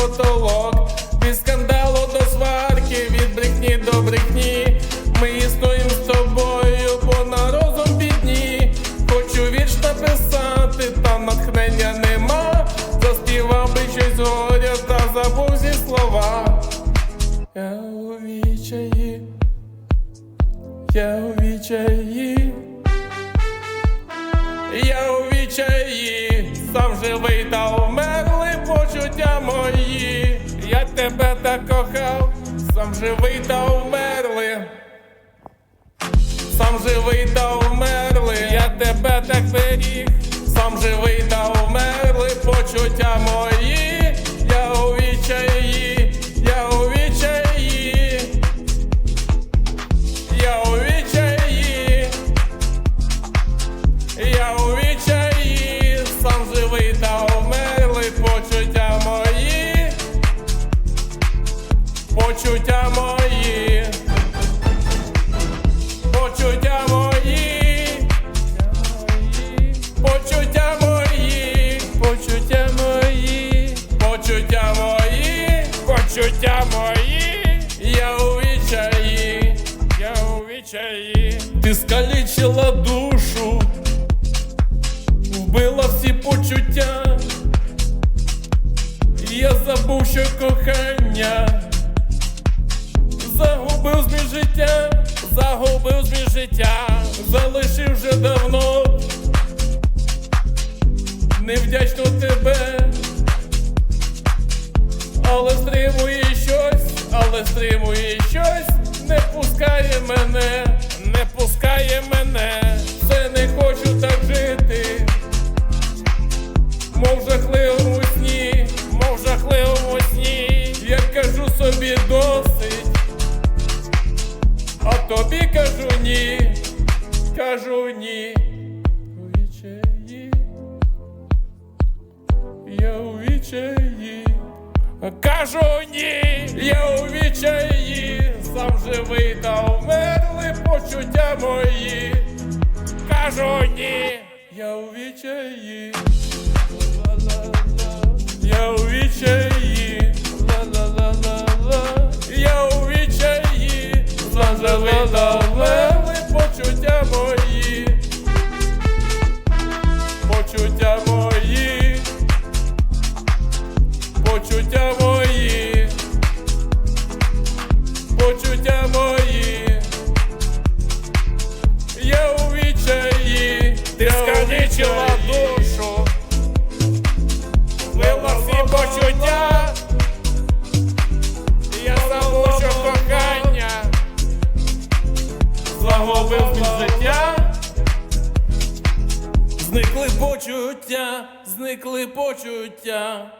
потолок. Від скандалу до сварки, від брехні до брехні. Ми існуємо з тобою, бо на розум бідні. Хочу вірш написати, та натхнення нема. Заспівав би щось горя та забув зі слова. Я у вічаї, я у вічаї, я у вічаї, сам живий та мої. Я тебе так кохав, сам живий та вмерли. Сам живий та вмерли, я тебе так беріг, сам живий та вмерли почуття мої, почуття мої. Почуття мої, почуття мої, почуття мої, почуття мої, почуття мої, я у відчаї, я у відчаї. Ти скалічила душу, вбила всі почуття. Я забув, що кохання Загубив зміст життя, загубив зміст життя, залишив вже давно. Невдячно тебе, але стримує щось, але стримує щось, не пускає мене, не пускає мене, тобі кажу ні, кажу ні. У відчаї, я у відчаї, кажу ні, я у відчаї, сам живий та вмерли почуття мої. Кажу ні, я у відчаї. Я у відчаї, скалічила душу. Вила всі почуття, я забув, кохання загубив зміст життя. Зникли почуття, зникли почуття.